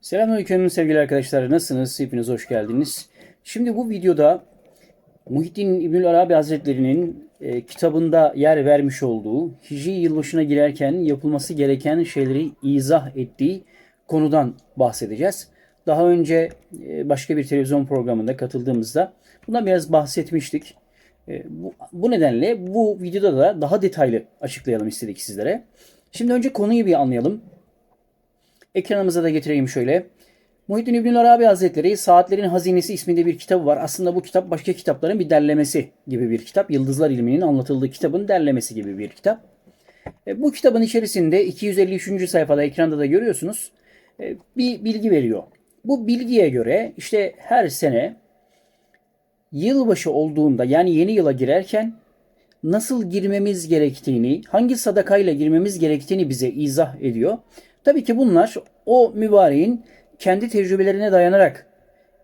Selamünaleyküm sevgili arkadaşlar. Nasılsınız? Hepiniz hoş geldiniz. Şimdi bu videoda Muhittin İbnül Arabi Hazretleri'nin e, kitabında yer vermiş olduğu Hicri yılbaşına girerken yapılması gereken şeyleri izah ettiği konudan bahsedeceğiz. Daha önce e, başka bir televizyon programında katıldığımızda bundan biraz bahsetmiştik. E, bu, bu nedenle bu videoda da daha detaylı açıklayalım istedik sizlere. Şimdi önce konuyu bir anlayalım. Ekranımıza da getireyim şöyle. Muhittin İbnül Arabi Hazretleri Saatlerin Hazinesi isminde bir kitabı var. Aslında bu kitap başka kitapların bir derlemesi gibi bir kitap. Yıldızlar ilminin anlatıldığı kitabın derlemesi gibi bir kitap. E, bu kitabın içerisinde 253. sayfada ekranda da görüyorsunuz e, bir bilgi veriyor. Bu bilgiye göre işte her sene yılbaşı olduğunda yani yeni yıla girerken nasıl girmemiz gerektiğini, hangi sadakayla girmemiz gerektiğini bize izah ediyor. Tabii ki bunlar o mübareğin kendi tecrübelerine dayanarak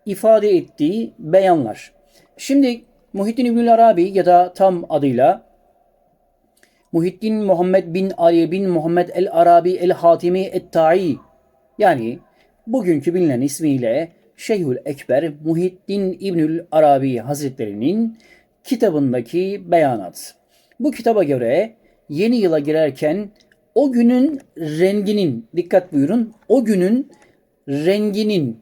ifade ettiği beyanlar. Şimdi Muhittin İbnül Arabi ya da tam adıyla Muhittin Muhammed bin Ali bin Muhammed el Arabi el Hatimi et Tai yani bugünkü bilinen ismiyle Şeyhül Ekber Muhittin İbnül Arabi Hazretleri'nin kitabındaki beyanat. Bu kitaba göre yeni yıla girerken o günün renginin, dikkat buyurun, o günün renginin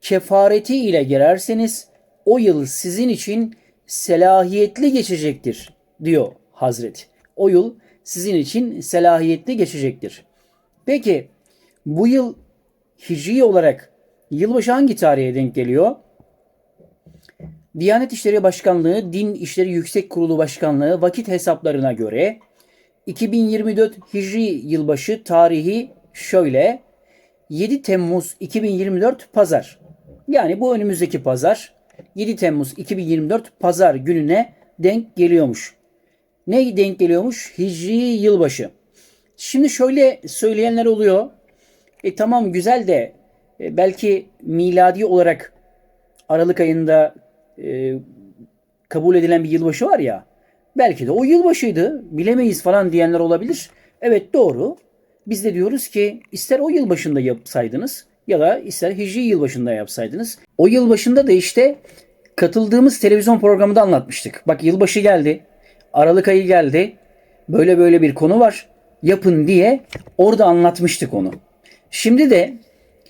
kefareti ile girerseniz o yıl sizin için selahiyetli geçecektir diyor Hazret. O yıl sizin için selahiyetli geçecektir. Peki bu yıl hicri olarak yılbaşı hangi tarihe denk geliyor? Diyanet İşleri Başkanlığı, Din İşleri Yüksek Kurulu Başkanlığı vakit hesaplarına göre 2024 Hicri yılbaşı tarihi şöyle 7 Temmuz 2024 pazar. Yani bu önümüzdeki pazar 7 Temmuz 2024 pazar gününe denk geliyormuş. Ne denk geliyormuş? Hicri yılbaşı. Şimdi şöyle söyleyenler oluyor. E tamam güzel de e, belki miladi olarak Aralık ayında e, kabul edilen bir yılbaşı var ya. Belki de o yılbaşıydı. Bilemeyiz falan diyenler olabilir. Evet doğru. Biz de diyoruz ki ister o yılbaşında yapsaydınız ya da ister hicri yılbaşında yapsaydınız. O yılbaşında da işte katıldığımız televizyon programında anlatmıştık. Bak yılbaşı geldi. Aralık ayı geldi. Böyle böyle bir konu var. Yapın diye orada anlatmıştık onu. Şimdi de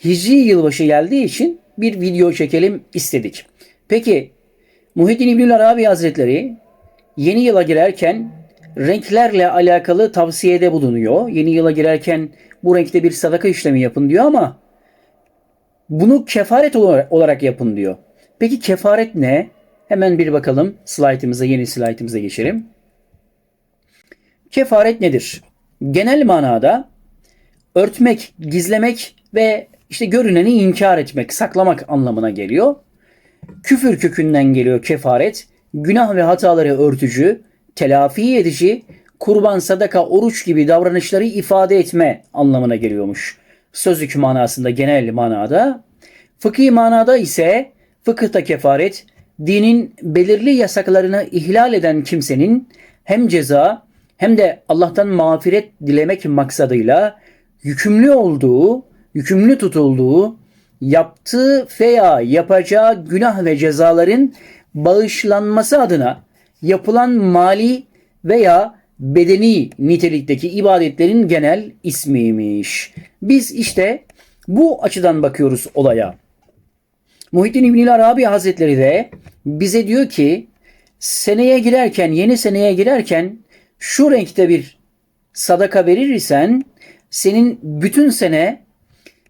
hicri yılbaşı geldiği için bir video çekelim istedik. Peki Muhyiddin İbnül Arabi Hazretleri yeni yıla girerken renklerle alakalı tavsiyede bulunuyor. Yeni yıla girerken bu renkte bir sadaka işlemi yapın diyor ama bunu kefaret olarak yapın diyor. Peki kefaret ne? Hemen bir bakalım slaytımıza, yeni slaytımıza geçelim. Kefaret nedir? Genel manada örtmek, gizlemek ve işte görüneni inkar etmek, saklamak anlamına geliyor. Küfür kökünden geliyor kefaret. Günah ve hataları örtücü, telafi edici, kurban, sadaka, oruç gibi davranışları ifade etme anlamına geliyormuş. Sözlük manasında genel manada. Fıkhi manada ise fıkıhta kefaret, dinin belirli yasaklarını ihlal eden kimsenin hem ceza hem de Allah'tan mağfiret dilemek maksadıyla yükümlü olduğu, yükümlü tutulduğu, yaptığı veya yapacağı günah ve cezaların bağışlanması adına yapılan mali veya bedeni nitelikteki ibadetlerin genel ismiymiş. Biz işte bu açıdan bakıyoruz olaya. Muhittin İbnül Arabi Hazretleri de bize diyor ki seneye girerken, yeni seneye girerken şu renkte bir sadaka verirsen senin bütün sene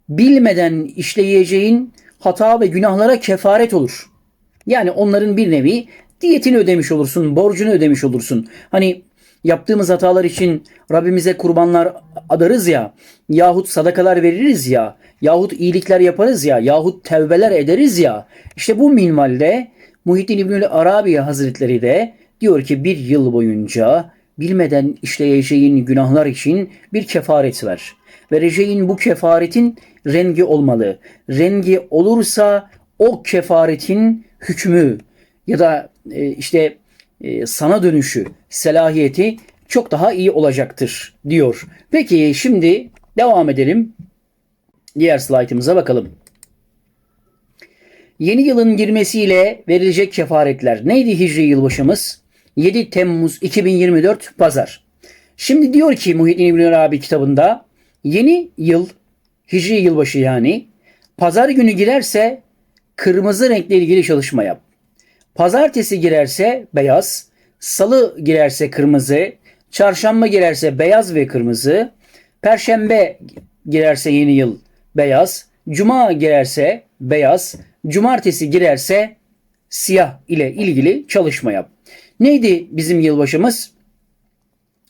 bilmeden işleyeceğin hata ve günahlara kefaret olur. Yani onların bir nevi diyetini ödemiş olursun, borcunu ödemiş olursun. Hani yaptığımız hatalar için Rabbimize kurbanlar adarız ya, yahut sadakalar veririz ya, yahut iyilikler yaparız ya, yahut tevbeler ederiz ya. İşte bu minvalde Muhittin İbnül Arabi Hazretleri de diyor ki bir yıl boyunca bilmeden işleyeceğin günahlar için bir kefaret ver. Vereceğin bu kefaretin rengi olmalı. Rengi olursa o kefaretin hükmü ya da e, işte e, sana dönüşü, selahiyeti çok daha iyi olacaktır diyor. Peki şimdi devam edelim. Diğer slaytımıza bakalım. Yeni yılın girmesiyle verilecek kefaretler. Neydi hicri yılbaşımız? 7 Temmuz 2024 Pazar. Şimdi diyor ki Muhyiddin İbn Arabi kitabında yeni yıl hicri yılbaşı yani pazar günü girerse kırmızı renkle ilgili çalışma yap. Pazartesi girerse beyaz, salı girerse kırmızı, çarşamba girerse beyaz ve kırmızı, perşembe girerse yeni yıl beyaz, cuma girerse beyaz, cumartesi girerse siyah ile ilgili çalışma yap. Neydi bizim yılbaşımız?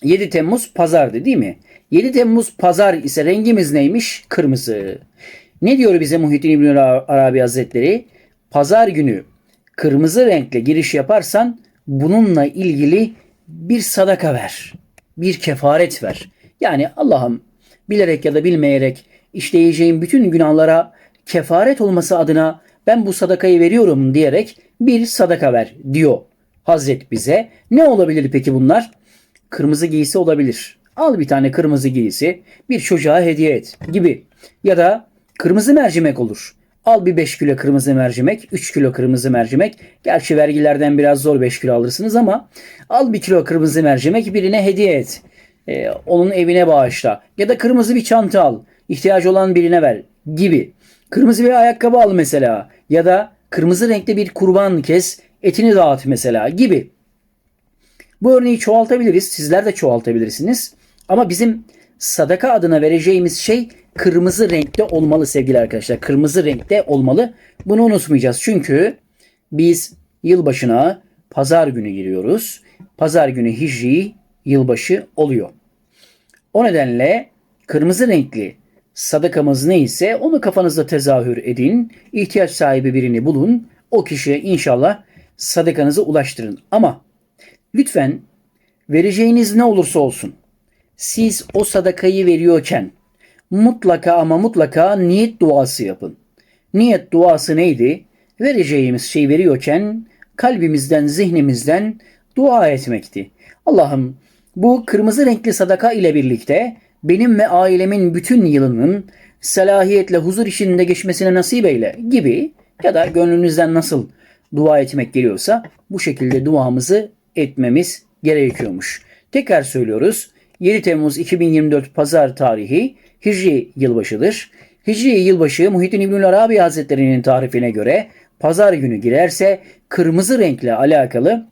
7 Temmuz pazardı değil mi? 7 Temmuz pazar ise rengimiz neymiş? Kırmızı. Ne diyor bize Muhittin İbn Arabi Hazretleri? Pazar günü kırmızı renkle giriş yaparsan bununla ilgili bir sadaka ver. Bir kefaret ver. Yani Allah'ım bilerek ya da bilmeyerek işleyeceğim bütün günahlara kefaret olması adına ben bu sadakayı veriyorum diyerek bir sadaka ver diyor Hazret bize. Ne olabilir peki bunlar? Kırmızı giysi olabilir. Al bir tane kırmızı giysi bir çocuğa hediye et gibi. Ya da kırmızı mercimek olur. Al bir 5 kilo kırmızı mercimek, 3 kilo kırmızı mercimek. Gerçi vergilerden biraz zor 5 kilo alırsınız ama al bir kilo kırmızı mercimek birine hediye et. Ee, onun evine bağışla. Ya da kırmızı bir çanta al. İhtiyacı olan birine ver gibi. Kırmızı bir ayakkabı al mesela. Ya da kırmızı renkte bir kurban kes, etini dağıt mesela gibi. Bu örneği çoğaltabiliriz. Sizler de çoğaltabilirsiniz. Ama bizim sadaka adına vereceğimiz şey kırmızı renkte olmalı sevgili arkadaşlar. Kırmızı renkte olmalı. Bunu unutmayacağız. Çünkü biz yılbaşına pazar günü giriyoruz. Pazar günü hicri yılbaşı oluyor. O nedenle kırmızı renkli sadakamız neyse onu kafanızda tezahür edin. İhtiyaç sahibi birini bulun. O kişiye inşallah sadakanızı ulaştırın. Ama lütfen vereceğiniz ne olursa olsun siz o sadakayı veriyorken mutlaka ama mutlaka niyet duası yapın. Niyet duası neydi? Vereceğimiz şey veriyorken kalbimizden, zihnimizden dua etmekti. Allah'ım bu kırmızı renkli sadaka ile birlikte benim ve ailemin bütün yılının selahiyetle huzur içinde geçmesine nasip eyle gibi ya da gönlünüzden nasıl dua etmek geliyorsa bu şekilde duamızı etmemiz gerekiyormuş. Tekrar söylüyoruz. 7 Temmuz 2024 Pazar tarihi Hicri yılbaşıdır. Hicri yılbaşı Muhittin İbnül Arabi Hazretleri'nin tarifine göre pazar günü girerse kırmızı renkle alakalı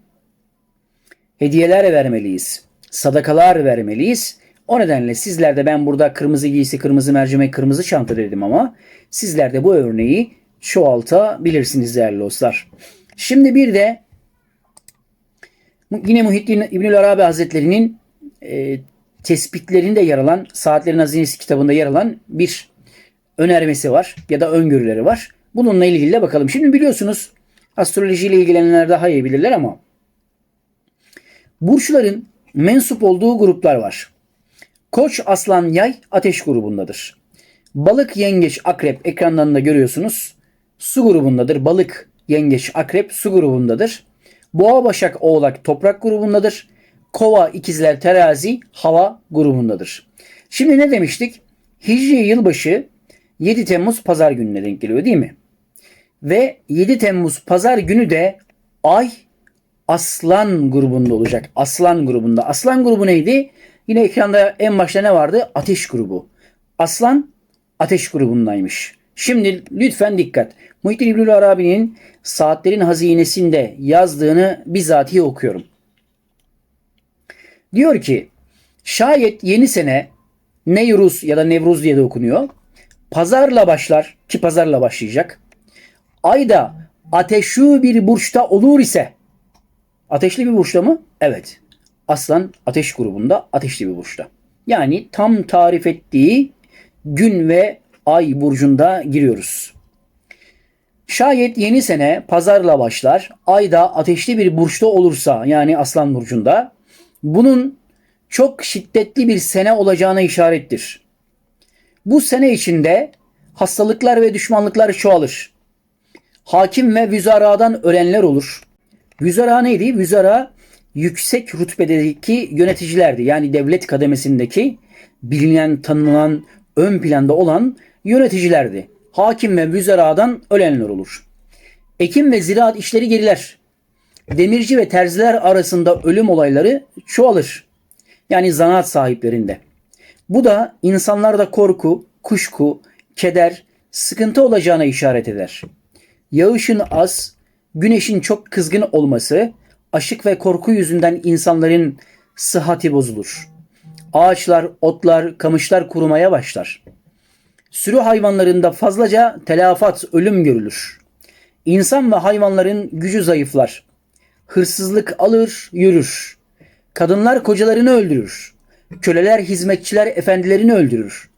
hediyeler vermeliyiz. Sadakalar vermeliyiz. O nedenle sizler de ben burada kırmızı giysi, kırmızı mercimek, kırmızı çanta dedim ama sizler de bu örneği çoğaltabilirsiniz değerli dostlar. Şimdi bir de yine Muhittin İbnül Arabi Hazretleri'nin e, tespitlerinde yer alan Saatlerin Hazinesi kitabında yer alan bir önermesi var ya da öngörüleri var. Bununla ilgili de bakalım. Şimdi biliyorsunuz astrolojiyle ilgilenenler daha iyi bilirler ama burçların mensup olduğu gruplar var. Koç, aslan, yay ateş grubundadır. Balık, yengeç, akrep ekrandan da görüyorsunuz. Su grubundadır. Balık, yengeç, akrep su grubundadır. Boğa, başak, oğlak toprak grubundadır. Kova, ikizler, terazi hava grubundadır. Şimdi ne demiştik? Hicri yılbaşı 7 Temmuz pazar gününe denk geliyor değil mi? Ve 7 Temmuz pazar günü de ay aslan grubunda olacak. Aslan grubunda. Aslan grubu neydi? Yine ekranda en başta ne vardı? Ateş grubu. Aslan ateş grubundaymış. Şimdi lütfen dikkat. Muhittin İbnül Arabi'nin Saatlerin Hazinesinde yazdığını bizatihi okuyorum. Diyor ki şayet yeni sene Nevruz ya da Nevruz diye de okunuyor. Pazarla başlar ki pazarla başlayacak. Ayda ateşli bir burçta olur ise ateşli bir burçta mı? Evet. Aslan ateş grubunda ateşli bir burçta. Yani tam tarif ettiği gün ve ay burcunda giriyoruz. Şayet yeni sene pazarla başlar, ayda ateşli bir burçta olursa yani aslan burcunda bunun çok şiddetli bir sene olacağına işarettir. Bu sene içinde hastalıklar ve düşmanlıklar çoğalır. Hakim ve vüzaradan ölenler olur. Vüzara neydi? Vüzara yüksek rütbedeki yöneticilerdi. Yani devlet kademesindeki bilinen, tanınan, ön planda olan yöneticilerdi. Hakim ve vüzeradan ölenler olur. Ekim ve ziraat işleri geriler. Demirci ve terziler arasında ölüm olayları çoğalır. Yani zanaat sahiplerinde. Bu da insanlarda korku, kuşku, keder, sıkıntı olacağına işaret eder. Yağışın az, güneşin çok kızgın olması, aşık ve korku yüzünden insanların sıhhati bozulur. Ağaçlar, otlar, kamışlar kurumaya başlar. Sürü hayvanlarında fazlaca telafat, ölüm görülür. İnsan ve hayvanların gücü zayıflar. Hırsızlık alır, yürür. Kadınlar kocalarını öldürür. Köleler, hizmetçiler efendilerini öldürür.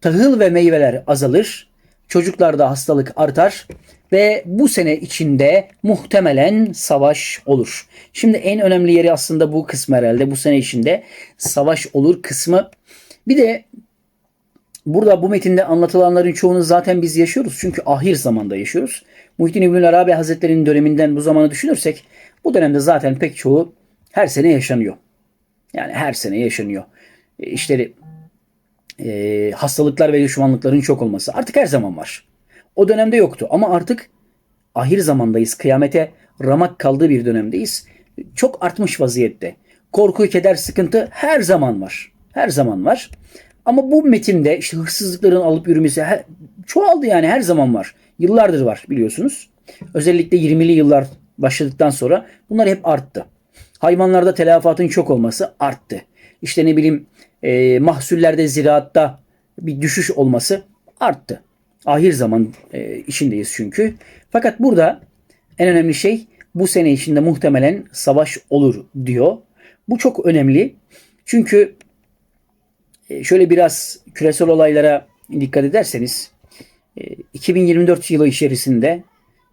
Tahıl ve meyveler azalır. Çocuklarda hastalık artar ve bu sene içinde muhtemelen savaş olur. Şimdi en önemli yeri aslında bu kısmı herhalde. Bu sene içinde savaş olur kısmı. Bir de burada bu metinde anlatılanların çoğunu zaten biz yaşıyoruz. Çünkü ahir zamanda yaşıyoruz. Muhittin İbnül Arabi Hazretleri'nin döneminden bu zamanı düşünürsek bu dönemde zaten pek çoğu her sene yaşanıyor. Yani her sene yaşanıyor. E, İşte e, hastalıklar ve düşmanlıkların çok olması artık her zaman var. O dönemde yoktu ama artık ahir zamandayız. Kıyamete ramak kaldığı bir dönemdeyiz. Çok artmış vaziyette. Korku, keder, sıkıntı her zaman var. Her zaman var. Ama bu metinde işte hırsızlıkların alıp yürümesi her, çoğaldı yani her zaman var. Yıllardır var biliyorsunuz. Özellikle 20'li yıllar başladıktan sonra bunlar hep arttı. Hayvanlarda telafatın çok olması arttı. İşte ne bileyim e, mahsullerde ziraatta bir düşüş olması arttı. Ahir zaman e, içindeyiz çünkü. Fakat burada en önemli şey bu sene içinde muhtemelen savaş olur diyor. Bu çok önemli. Çünkü e, şöyle biraz küresel olaylara dikkat ederseniz e, 2024 yılı içerisinde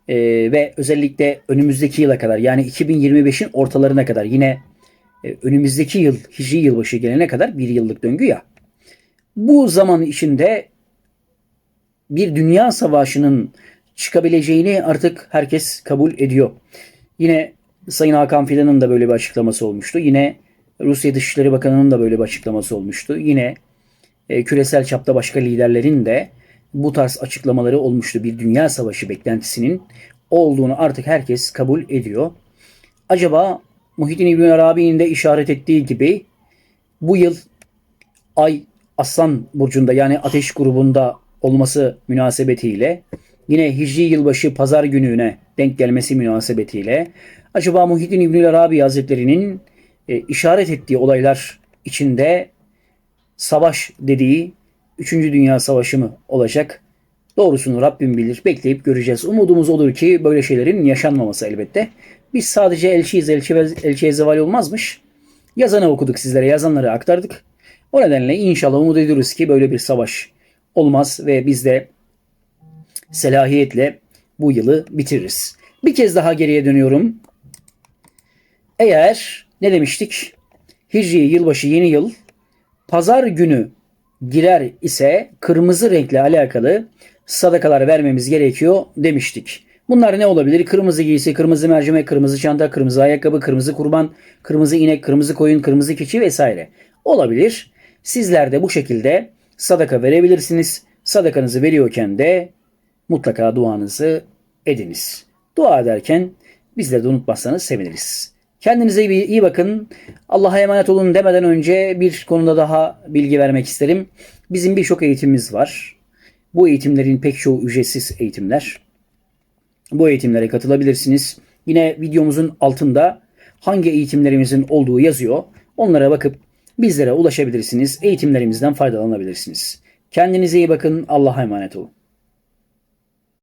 e, ve özellikle önümüzdeki yıla kadar yani 2025'in ortalarına kadar yine e, önümüzdeki yıl hicri yılbaşı gelene kadar bir yıllık döngü ya. Bu zaman içinde bir dünya savaşının çıkabileceğini artık herkes kabul ediyor. Yine Sayın Hakan Fidan'ın da böyle bir açıklaması olmuştu. Yine Rusya Dışişleri Bakanı'nın da böyle bir açıklaması olmuştu. Yine e, küresel çapta başka liderlerin de bu tarz açıklamaları olmuştu. Bir dünya savaşı beklentisinin olduğunu artık herkes kabul ediyor. Acaba Muhittin İbn Arabi'nin de işaret ettiği gibi bu yıl Ay Aslan burcunda yani Ateş grubunda olması münasebetiyle yine Hicri yılbaşı pazar gününe denk gelmesi münasebetiyle acaba Muhittin İbn Arabi Hazretleri'nin e, işaret ettiği olaylar içinde savaş dediği 3. Dünya Savaşı mı olacak? Doğrusunu Rabbim bilir. Bekleyip göreceğiz. Umudumuz olur ki böyle şeylerin yaşanmaması elbette. Biz sadece elçiyiz, elçi elçiye zeval olmazmış. Yazanı okuduk sizlere, yazanları aktardık. O nedenle inşallah umut ediyoruz ki böyle bir savaş olmaz ve biz de selahiyetle bu yılı bitiririz. Bir kez daha geriye dönüyorum. Eğer ne demiştik? Hicri yılbaşı yeni yıl pazar günü girer ise kırmızı renkle alakalı sadakalar vermemiz gerekiyor demiştik. Bunlar ne olabilir? Kırmızı giysi, kırmızı mercimek, kırmızı çanta, kırmızı ayakkabı, kırmızı kurban, kırmızı inek, kırmızı koyun, kırmızı keçi vesaire. Olabilir. Sizler de bu şekilde sadaka verebilirsiniz. Sadakanızı veriyorken de mutlaka duanızı ediniz. Dua ederken bizleri de unutmazsanız seviniriz. Kendinize iyi, bakın. Allah'a emanet olun demeden önce bir konuda daha bilgi vermek isterim. Bizim birçok eğitimimiz var. Bu eğitimlerin pek çoğu ücretsiz eğitimler. Bu eğitimlere katılabilirsiniz. Yine videomuzun altında hangi eğitimlerimizin olduğu yazıyor. Onlara bakıp bizlere ulaşabilirsiniz. Eğitimlerimizden faydalanabilirsiniz. Kendinize iyi bakın. Allah'a emanet olun.